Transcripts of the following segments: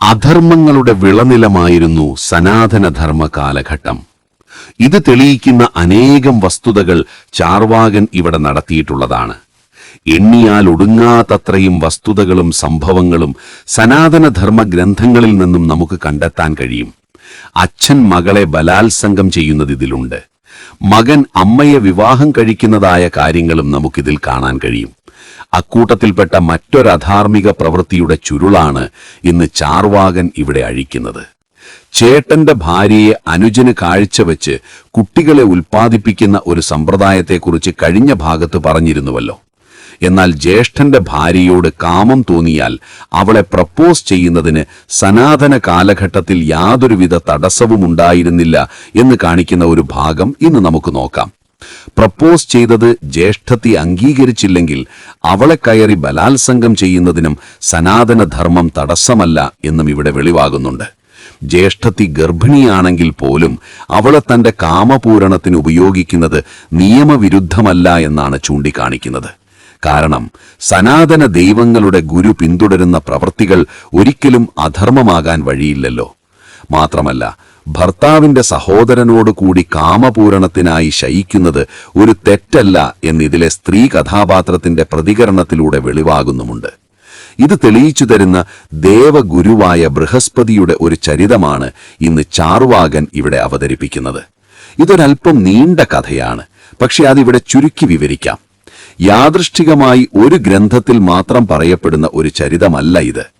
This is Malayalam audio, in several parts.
അധർമ്മങ്ങളുടെ വിളനിലമായിരുന്നു സനാതനധർമ്മ കാലഘട്ടം ഇത് തെളിയിക്കുന്ന അനേകം വസ്തുതകൾ ചാർവാകൻ ഇവിടെ നടത്തിയിട്ടുള്ളതാണ്. എണ്ണിയാൽ ഒടുങ്ങാത്തത്രയും വസ്തുതകളും സംഭവങ്ങളും സനാതനധർമ്മ ഗ്രന്ഥങ്ങളിൽ നിന്നും നമുക്ക് കണ്ടെത്താൻ കഴിയും. അച്ഛൻ മകളെ ബലാത്സംഗം ചെയ്യുന്നത് ഇതിലുണ്ട്. മകൻ അമ്മയെ വിവാഹം കഴിക്കുന്നതായ കാര്യങ്ങളും നമുക്കിതിൽ കാണാൻ കഴിയും. അക്കൂട്ടത്തിൽപ്പെട്ട മറ്റൊരധാർമിക പ്രവൃത്തിയുടെ ചുരുളാണ് ഇന്ന് ചാർവാകൻ ഇവിടെ അഴിക്കുന്നത്. ചേട്ടന്റെ ഭാര്യയെ അനുജന് കാഴ്ചവെച്ച് കുട്ടികളെ ഉൽപ്പാദിപ്പിക്കുന്ന ഒരു സമ്പ്രദായത്തെക്കുറിച്ച് കഴിഞ്ഞ ഭാഗത്ത് പറഞ്ഞിരുന്നുവല്ലോ. എന്നാൽ ജ്യേഷ്ഠന്റെ ഭാര്യയോട് കാമം തോന്നിയാൽ അവളെ പ്രപ്പോസ് ചെയ്യുന്നതിന് സനാതന കാലഘട്ടത്തിൽ യാതൊരുവിധ തടസ്സവും ഉണ്ടായിരുന്നില്ല എന്ന് കാണിക്കുന്ന ഒരു ഭാഗം ഇന്ന് നമുക്ക് നോക്കാം. പ്രപ്പോസ് ചെയ്തത് ജ്യേഷ്ഠത്തി അംഗീകരിച്ചില്ലെങ്കിൽ അവളെ കയറി ബലാത്സംഗം ചെയ്യുന്നതിനും സനാതനധർമ്മം തടസ്സമല്ല എന്നും ഇവിടെ വെളിവാകുന്നുണ്ട്. ജ്യേഷ്ഠത്തി ഗർഭിണിയാണെങ്കിൽ പോലും അവളെ തന്റെ കാമപൂരണത്തിന് ഉപയോഗിക്കുന്നത് നിയമവിരുദ്ധമല്ല എന്നാണ് ചൂണ്ടിക്കാണിക്കുന്നത്. കാരണം സനാതന ദൈവങ്ങളുടെ ഗുരു പിന്തുടരുന്ന പ്രവൃത്തികൾ ഒരിക്കലും അധർമ്മമാകാൻ വഴിയില്ലല്ലോ. മാത്രമല്ല ഭർത്താവിന്റെ സഹോദരനോട് കൂടി കാമപൂരണത്തിനായി ശയിക്കുന്നത് ഒരു തെറ്റല്ല എന്നിതിലെ സ്ത്രീ കഥാപാത്രത്തിന്റെ പ്രതികരണത്തിലൂടെ വെളിവാകുന്നുമുണ്ട്. ഇത് തെളിയിച്ചു തരുന്ന ദേവഗുരുവായ ബൃഹസ്പതിയുടെ ഒരു ചരിതമാണ് ഇന്ന് ചാർവാകൻ ഇവിടെ അവതരിപ്പിക്കുന്നത്. ഇതൊരൽപ്പം നീണ്ട കഥയാണ് പക്ഷെ അതിവിടെ ചുരുക്കി വിവരിക്കാം. യാദൃഷ്ടികമായി ഒരു ഗ്രന്ഥത്തിൽ മാത്രം പറയപ്പെടുന്ന ഒരു ചരിതമല്ല ഇത്.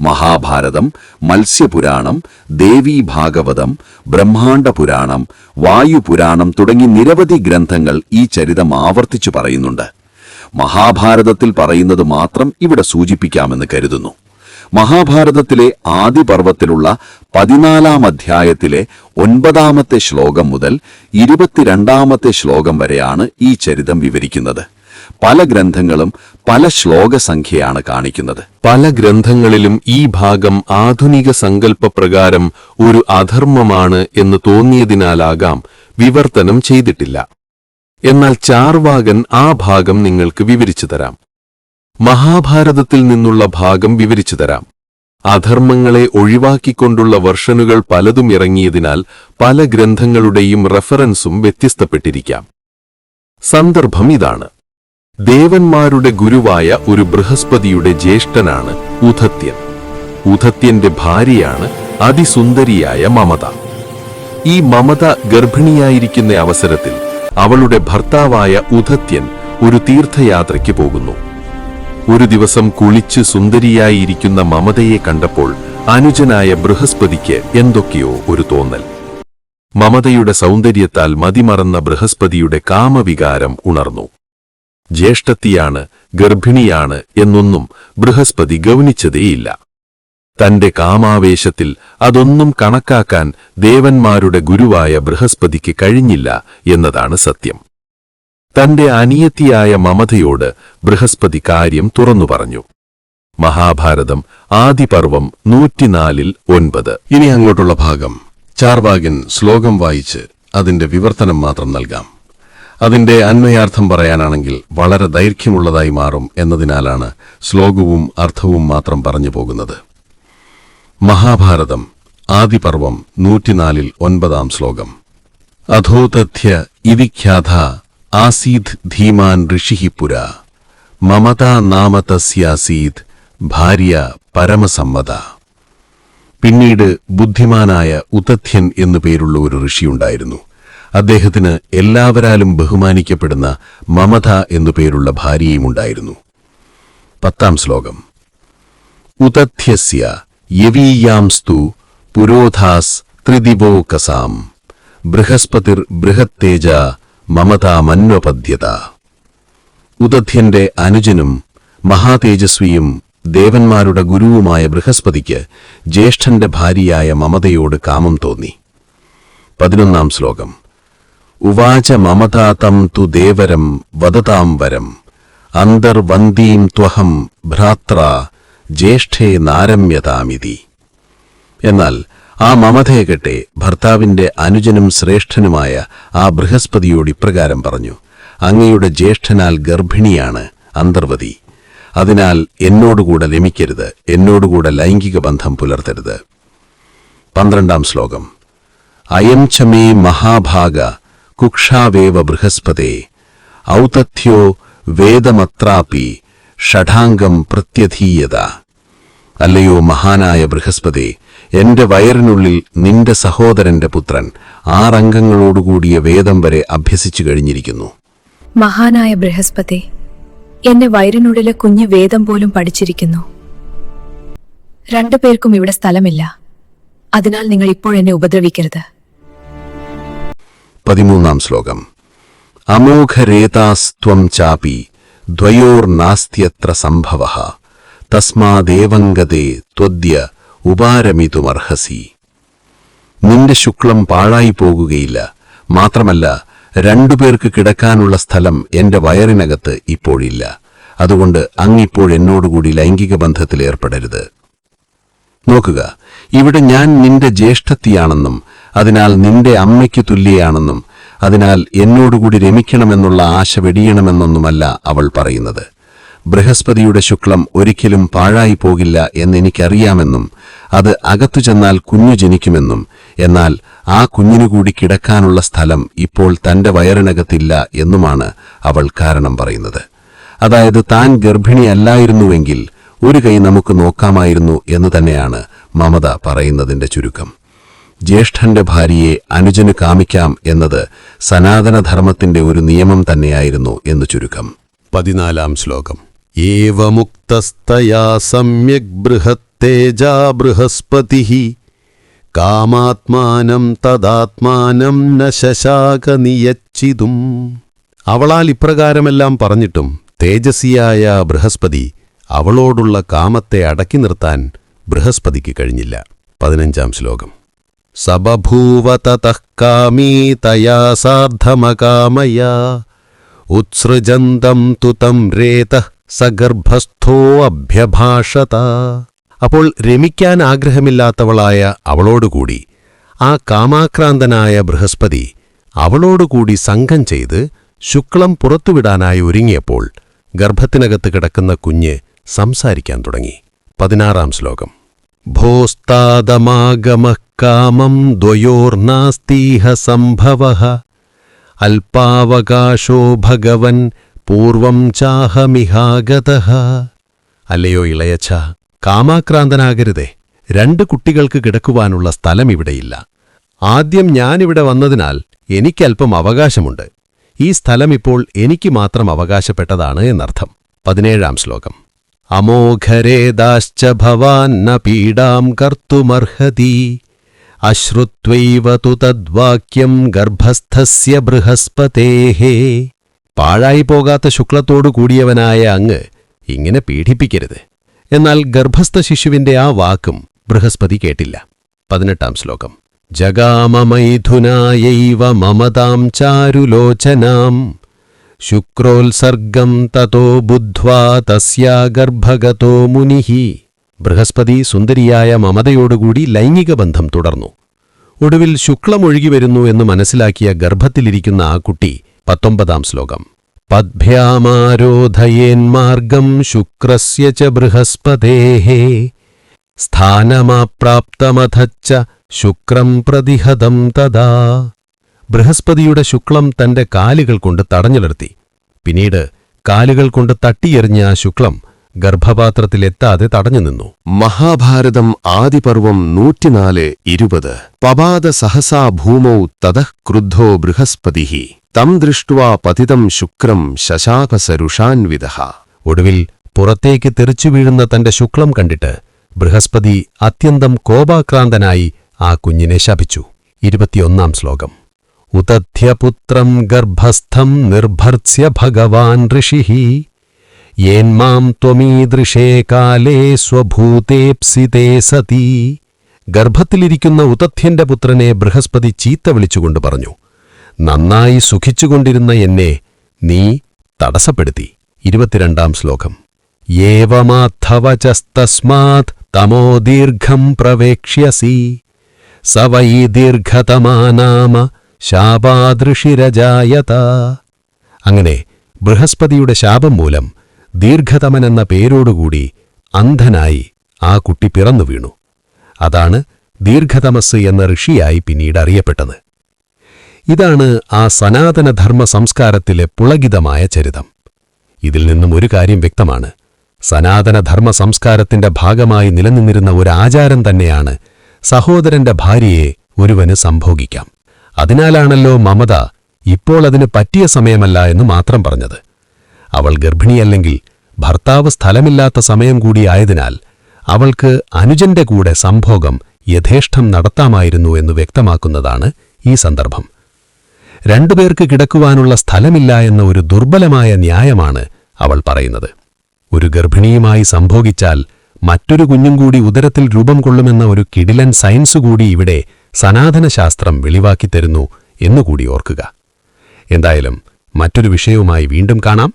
മഹാഭാരതം മത്സ്യപുരാണം ദേവീ ഭാഗവതം ബ്രഹ്മാണ്ഡ പുരാണം വായുപുരാണം തുടങ്ങി നിരവധി ഗ്രന്ഥങ്ങൾ ഈ ചരിതം ആവർത്തിച്ചു പറയുന്നുണ്ട്. മഹാഭാരതത്തിൽ പറയുന്നത് മാത്രം ഇവിടെ സൂചിപ്പിക്കാമെന്ന് കരുതുന്നു. മഹാഭാരതത്തിലെ ആദിപർവത്തിലുള്ള പതിനാലാം അധ്യായത്തിലെ ഒൻപതാമത്തെ ശ്ലോകം മുതൽ ഇരുപത്തിരണ്ടാമത്തെ ശ്ലോകം വരെയാണ് ഈ ചരിതം വിവരിക്കുന്നത്. പല ഗ്രന്ഥങ്ങളും പല ശ്ലോക സംഖ്യയാണ് കാണിക്കുന്നത്. പല ഗ്രന്ഥങ്ങളിലും ഈ ഭാഗം ആധുനിക സങ്കല്പപ്രകാരം ഒരു അധർമ്മമാണ് എന്ന് തോന്നിയതിനാലാകാം വിവർത്തനം ചെയ്തിട്ടില്ല. എന്നാൽ ചാർവാകൻ ആ ഭാഗം നിങ്ങൾക്ക് വിവരിച്ചു തരാം. മഹാഭാരതത്തിൽ നിന്നുള്ള ഭാഗം വിവരിച്ചു തരാം. അധർമ്മങ്ങളെ ഒഴിവാക്കിക്കൊണ്ടുള്ള വർഷനുകൾ പലതും ഇറങ്ങിയതിനാൽ പല ഗ്രന്ഥങ്ങളുടെയും റെഫറൻസും വ്യത്യസ്തപ്പെട്ടിരിക്കാം. സന്ദർഭം ഇതാണ്. ദേവന്മാരുടെ ഗുരുവായ ഒരു ബൃഹസ്പതിയുടെ ജ്യേഷ്ഠനാണ് ഉധത്യൻ ഉധത്യന്റെ ഭാര്യയാണ് അതിസുന്ദരിയായ മമത. ഈ മമത ഗർഭിണിയായിരിക്കുന്ന അവസരത്തിൽ അവളുടെ ഭർത്താവായ ഉധത്യൻ ഒരു തീർത്ഥയാത്രയ്ക്ക് പോകുന്നു. ഒരു ദിവസം കുളിച്ച് സുന്ദരിയായിരിക്കുന്ന മമതയെ കണ്ടപ്പോൾ അനുജനായ ബൃഹസ്പതിക്ക് എന്തൊക്കെയോ ഒരു തോന്നൽ. മമതയുടെ സൗന്ദര്യത്താൽ മതിമറന്ന ബൃഹസ്പതിയുടെ കാമവികാരം ഉണർന്നു. ജ്യേഷ്ഠത്തിയാണ് ഗർഭിണിയാണ് എന്നൊന്നും ബൃഹസ്പതി ഗൗനിച്ചതേയില്ല. തന്റെ കാമാവേശത്തിൽ അതൊന്നും കണക്കാക്കാൻ ദേവന്മാരുടെ ഗുരുവായ ബൃഹസ്പതിക്ക് കഴിഞ്ഞില്ല എന്നതാണ് സത്യം. തന്റെ അനിയത്തിയായ മമതയോട് ബൃഹസ്പതി കാര്യം തുറന്നു പറഞ്ഞു. മഹാഭാരതം ആദിപർവം നൂറ്റിനാലിൽ ഒൻപത്. ഇനി അങ്ങോട്ടുള്ള ഭാഗം ചാർവാകൻ ശ്ലോകം വായിച്ച് അതിന്റെ വിവർത്തനം മാത്രം നൽകാം. അതിന്റെ അന്വയാർത്ഥം പറയാനാണെങ്കിൽ വളരെ ദൈർഘ്യമുള്ളതായി മാറും എന്നതിനാലാണ് ശ്ലോകവും അർത്ഥവും മാത്രം പറഞ്ഞു പോകുന്നത്. മഹാഭാരതം ആദിപർവം നൂറ്റിനാലിൽ ഒൻപതാം ശ്ലോകം. അധോതഥ്യ ഇവിഖ്യാത ആസീത് ധീമാൻ ഋഷിഹി പുര. മമതാ നാമ തസ്യാസീത് ഭാര്യ പരമസമ്മത. പിന്നീട് ബുദ്ധിമാനായ ഉതഥ്യൻ എന്നു പേരുള്ള ഒരു ഋഷിയുണ്ടായിരുന്നു. അദ്ദേഹത്തിന് എല്ലാവരാലും ബഹുമാനിക്കപ്പെടുന്ന മമത എന്നു പേരുള്ള ഭാര്യയുമുണ്ടായിരുന്നു പത്താം ശ്ലോകം. ഉതഥ്യസ്യ യവീയാംസ്തു പുരോധാസ് ത്രിദിവോകസാം ബൃഹസ്പതിർ ബൃഹത്തേജ മമതാമന്വപദ്യത ഉദധ്യന്റെ അനുജനും മഹാതേജസ്വിയും ദേവന്മാരുടെ ഗുരുവുമായ ബൃഹസ്പതിക്ക് ജ്യേഷ്ഠന്റെ ഭാര്യയായ മമതയോട് കാമം തോന്നി. പതിനൊന്നാം ശ്ലോകം. ഉവാച മമതാതം തു ദേവരം വദതാം വരം. അന്തർവന്ദീം ത്വഹം ഭ്രാത്ര ജ്യേഷ്ഠേ നാരമ്യതാമിതി. എന്നാൽ ആ മമതയെകട്ടെ ഭർത്താവിന്റെ അനുജനും ശ്രേഷ്ഠനുമായ ആ ബൃഹസ്പതിയോട് ഇപ്രകാരം പറഞ്ഞു അങ്ങയുടെ ജ്യേഷ്ഠനാൽ ഗർഭിണിയാണ് അന്തർവതി. അതിനാൽ എന്നോടുകൂടെ ലമിക്കരുത് എന്നോടുകൂടെ ലൈംഗിക ബന്ധം പുലർത്തരുത്. പന്ത്രണ്ടാം ശ്ലോകം. അയം ചമേ മഹാഭാഗ കുക്ഷാവേവ ബൃഹസ്പതേ ഔതഥ്യോ വേദമത്രാപി ഷഠാംഗം പ്രത്യധീയത അല്ലയോ മഹാനായ ബൃഹസ്പതി എന്റെ വയറിനുള്ളിൽ നിന്റെ സഹോദരന്റെ പുത്രൻ ആറംഗങ്ങളോടുകൂടിയ വേദം വരെ അഭ്യസിച്ചു കഴിഞ്ഞിരിക്കുന്നു. മഹാനായ ബൃഹസ്പതി എന്റെ വയറിനുള്ളിലെ കുഞ്ഞ് വേദം പോലും പഠിച്ചിരിക്കുന്നു. രണ്ടു പേർക്കും ഇവിടെ സ്ഥലമില്ല. അതിനാൽ നിങ്ങൾ ഇപ്പോൾ എന്നെ ഉപദ്രവിക്കരുത്. പതിമൂന്നാം ശ്ലോകം. അമോഘരേതാസ്ത്വം ചാപി ദ്വയോർനാസ്ത്യത്ര സംഭവ. തസ്മാദേവംഗതേ ത്വദ്യ ഉപാരമിതുമർഹസി. നിന്റെ ശുക്ലം പാഴായി പോകുകയില്ല. മാത്രമല്ല രണ്ടുപേർക്ക് കിടക്കാനുള്ള സ്ഥലം എന്റെ വയറിനകത്ത് ഇപ്പോഴില്ല. അതുകൊണ്ട് അങ്ങിപ്പോൾ എന്നോടുകൂടി ലൈംഗിക ബന്ധത്തിൽ ഏർപ്പെടരുത്. നോക്കുക. ഇവിടെ ഞാൻ നിന്റെ ജ്യേഷ്ഠത്തിയാണെന്നും അതിനാൽ നിന്റെ അമ്മയ്ക്ക് തുല്യയാണെന്നും അതിനാൽ എന്നോടുകൂടി രമിക്കണമെന്നുള്ള ആശ വെടിയണമെന്നൊന്നുമല്ല അവൾ പറയുന്നത്. ബൃഹസ്പതിയുടെ ശുക്ലം ഒരിക്കലും പാഴായി പോകില്ല എന്നെനിക്കറിയാമെന്നും അത് അകത്തു ചെന്നാൽ കുഞ്ഞു ജനിക്കുമെന്നും എന്നാൽ ആ കുഞ്ഞിനുകൂടി കിടക്കാനുള്ള സ്ഥലം ഇപ്പോൾ തന്റെ വയറിനകത്തില്ല എന്നുമാണ് അവൾ കാരണം പറയുന്നത്. അതായത് താൻ ഗർഭിണിയല്ലായിരുന്നുവെങ്കിൽ ഒരു കൈ നമുക്ക് നോക്കാമായിരുന്നു എന്ന് തന്നെയാണ് മമത പറയുന്നതിന്റെ ചുരുക്കം. ജ്യേഷ്ഠന്റെ ഭാര്യയെ അനുജന് കാമിക്കാം എന്നത് സനാതനധർമ്മത്തിന്റെ ഒരു നിയമം തന്നെയായിരുന്നു എന്ന് ചുരുക്കം. പതിനാലാം ശ്ലോകം. ഏവമുക്തസ്തയാ കാമാത്മാനം തദാത്മാനം ന ശശാക നിയച്ചിതും. അവളാൽ ഇപ്രകാരമെല്ലാം പറഞ്ഞിട്ടും തേജസ്വിയായ ബൃഹസ്പതി അവളോടുള്ള കാമത്തെ അടക്കി നിർത്താൻ ബൃഹസ്പതിക്ക് കഴിഞ്ഞില്ല. പതിനഞ്ചാം ശ്ലോകം. സബഭൂവ തതഃ കാമീ തയാ സാർദ്ധമകാമയാ. ഉത്സൃജന്തം തുതം രേത സഗർഭസ്ഥോ അഭ്യഭാഷത. അപ്പോൾ രമിക്കാൻ ആഗ്രഹമില്ലാത്തവളായ അവളോടുകൂടി ആ കാമാക്രാന്തനായ ബൃഹസ്പതി അവളോടുകൂടി സംഘം ചെയ്ത് ശുക്ലം പുറത്തുവിടാനായി ഒരുങ്ങിയപ്പോൾ ഗർഭത്തിനകത്ത് കിടക്കുന്ന കുഞ്ഞ് സംസാരിക്കാൻ തുടങ്ങി. പതിനാറാം ശ്ലോകം. ഭോസ്താദമാഗമ കാമം ദ്വയോർനാസ്തീഹ സംഭവ. അൽപാവകാശോ ഭഗവൻ പൂർവം ചാഹമിഹാഗത. അല്ലയോ ഇളയച്ഛ കാമാക്രാന്തനാകരുതേ. രണ്ട് കുട്ടികൾക്ക് കിടക്കുവാനുള്ള സ്ഥലം ഇവിടെയില്ല. ആദ്യം ഞാനിവിടെ വന്നതിനാൽ എനിക്കല്പം അവകാശമുണ്ട്. ഈ സ്ഥലം ഇപ്പോൾ എനിക്ക് മാത്രം അവകാശപ്പെട്ടതാണ് എന്നർത്ഥം. പതിനേഴാം ശ്ലോകം. അമോഘരേദാശ്ച ഭവാൻ ന പീഡാം കർത്തുമർഹതി. അശ്രുത്വൈവ തു തദ്വാക്യം ഗർഭസ്ഥസ്യ ബൃഹസ്പതേഹേ. പാഴായി പോകാത്ത ശുക്ലത്തോടു കൂടിയവനായ അങ്ങ് ഇങ്ങനെ പീഡിപ്പിക്കരുത്. എന്നാൽ ഗർഭസ്ഥ ശിശുവിന്റെ ആ വാക്കും ബൃഹസ്പതി കേട്ടില്ല. പതിനെട്ടാം ശ്ലോകം. ജഗാമമൈഥുനായൈവ മമതാം ചാരുലോചനാം. ശുക്രോത്സർഗം തതോ ബുദ്ധ്വാ തസ്യാ ഗർഭഗതോ മുനിഹി ബൃഹസ്പതി സുന്ദരിയായ മമതയോടുകൂടി ലൈംഗിക ബന്ധം തുടർന്നു. ഒടുവിൽ ശുക്ലമൊഴുകി വരുന്നു എന്ന് മനസ്സിലാക്കിയ ഗർഭത്തിലിരിക്കുന്ന ആ കുട്ടി പത്തൊമ്പതാം ശ്ലോകം. പദ്ഭ്യാമാരോധയേന്മാർഗം ശുക്രസ്യ ച ബൃഹസ്പതേഹേ സ്ഥാനമാപ്രാപ്തമഥച്ച ശുക്രം പ്രതിഹതം തദാ ബൃഹസ്പതിയുടെ ശുക്ലം തന്റെ കാലുകൾ കൊണ്ട് തടഞ്ഞു നിർത്തി പിന്നീട് കാലുകൾ കൊണ്ട് തട്ടിയെറിഞ്ഞ ആ ശുക്ലം ഗർഭപാത്രത്തിലെത്താതെ തടഞ്ഞു നിന്നു മഹാഭാരതം ആദിപർവം നൂറ്റിനാല് ഇരുപത്. പപാത സഹസാ ഭൂമൗ തതഃ ക്രുദ്ധോ ബൃഹസ്പതി. തം ദൃഷ്ട്വാ പതിതം ശുക്രം ശശാകസരുഷാൻവിദ ഒടുവിൽ പുറത്തേക്ക് തെറിച്ചു വീഴുന്ന തന്റെ ശുക്ലം കണ്ടിട്ട് ബൃഹസ്പതി അത്യന്തം കോപാക്രാന്തനായി ആ കുഞ്ഞിനെ ശപിച്ചു. ഇരുപത്തിയൊന്നാം ശ്ലോകം. ഉതധ്യപുത്രം ഗർഭസ്ഥം നിർഭർസ്യ ഭഗവാൻ ഋഷിഃ. യേന്മാം ത്വമീദൃശേ കാലേ സ്വഭൂതേപ്സിതേ സതീ. ഗർഭത്തിലിരിക്കുന്ന ഉതഥ്യന്റെ പുത്രനെ ബൃഹസ്പതി ചീത്ത വിളിച്ചുകൊണ്ട് പറഞ്ഞു നന്നായി സുഖിച്ചുകൊണ്ടിരുന്ന എന്നെ നീ തടസ്സപ്പെടുത്തി. ഇരുപത്തിരണ്ടാം ശ്ലോകം. ഏവമാധവചസ്തസ്മാത് തമോ ദീർഘം പ്രവേക്ഷ്യസി. സവൈ ദീർഘതമാനാമ ശാപാദൃഷിരജായത. അങ്ങനെ ബൃഹസ്പതിയുടെ ശാപം മൂലം ദീർഘതമനെന്ന പേരോടുകൂടി അന്ധനായി ആ കുട്ടി പിറന്നു വീണു. അതാണ് ദീർഘതമസ് എന്ന ഋഷിയായി പിന്നീട് അറിയപ്പെട്ടത്. ഇതാണ് ആ സനാതനധർമ്മ സംസ്കാരത്തിലെ പുളകിതമായ ചരിതം. ഇതിൽ നിന്നും ഒരു കാര്യം വ്യക്തമാണ്. സനാതനധർമ്മ സംസ്കാരത്തിന്റെ ഭാഗമായി നിലനിന്നിരുന്ന ഒരു ആചാരം തന്നെയാണ് സഹോദരന്റെ ഭാര്യയെ ഒരുവന് സംഭോഗിക്കാം. അതിനാലാണല്ലോ മമത ഇപ്പോൾ അതിന് പറ്റിയ സമയമല്ല എന്ന് മാത്രം പറഞ്ഞത്. അവൾ ഗർഭിണിയല്ലെങ്കിൽ ഭർത്താവ് സ്ഥലമില്ലാത്ത സമയം കൂടിയായതിനാൽ അവൾക്ക് അനുജന്റെ കൂടെ സംഭോഗം യഥേഷ്ടം നടത്താമായിരുന്നു എന്ന് വ്യക്തമാക്കുന്നതാണ് ഈ സന്ദർഭം. രണ്ടുപേർക്ക് കിടക്കുവാനുള്ള സ്ഥലമില്ല എന്ന ഒരു ദുർബലമായ ന്യായമാണ് അവൾ പറയുന്നത്. ഒരു ഗർഭിണിയുമായി സംഭോഗിച്ചാൽ മറ്റൊരു കുഞ്ഞും കൂടി ഉദരത്തിൽ രൂപം കൊള്ളുമെന്ന ഒരു കിടിലൻ സയൻസ് കൂടി ഇവിടെ സനാതനശാസ്ത്രം വെളിവാക്കിത്തരുന്നു എന്നുകൂടി ഓർക്കുക. എന്തായാലും മറ്റൊരു വിഷയവുമായി വീണ്ടും കാണാം.